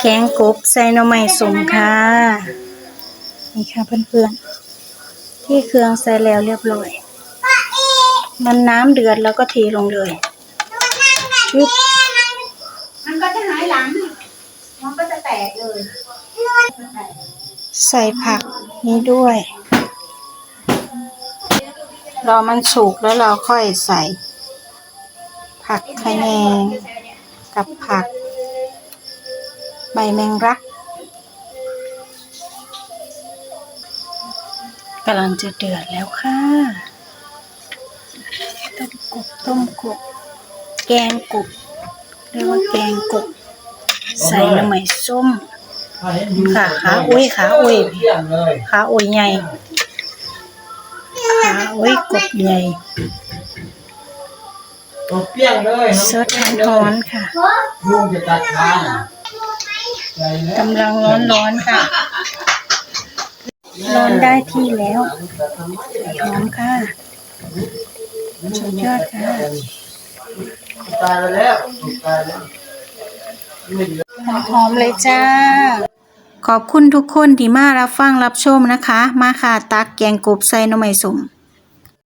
แกงกบใส่หน่อไม้สมค่ะนี่ค่ะเพื่อนๆ ที่เครื่องใส่แล้วเรียบร้อย มันน้ำเดือดแล้วก็เทลงเลยปึ๊บมันก็จะหายหลัง มันก็จะแตกเลย ใส่ผักนี้ด้วย รอมันสุกแล้วเราค่อยใส่ ผักคะแนงกับผัก ใบแมงรักกำลังจะเดือดแล้วค่ะ ต้มกบต้มกบ แกงกบเรียกว่าแกงกบ ใส่หน่อไม้ส้ม ค่ะขาอุ้ยขาอุ้ยเที่ยงเลยขาอุ้ยใหญ่ขาอุ้ยกบใหญ่ตัวเปรี้ยงเลยสดร้อนๆค่ะลุงจะตัดขาใจแล้ว กำลังร้อนๆค่ะ ร้อนได้ที่แล้วหอมค่ะสุดยอดค่ะตายไปแล้วตายแล้วไม่เหลือหอมๆเลยจ้า ขอบคุณทุกคนที่มารับฟังรับชมนะคะ มาค่ะตักแกงกบใส่หน่อไม้สม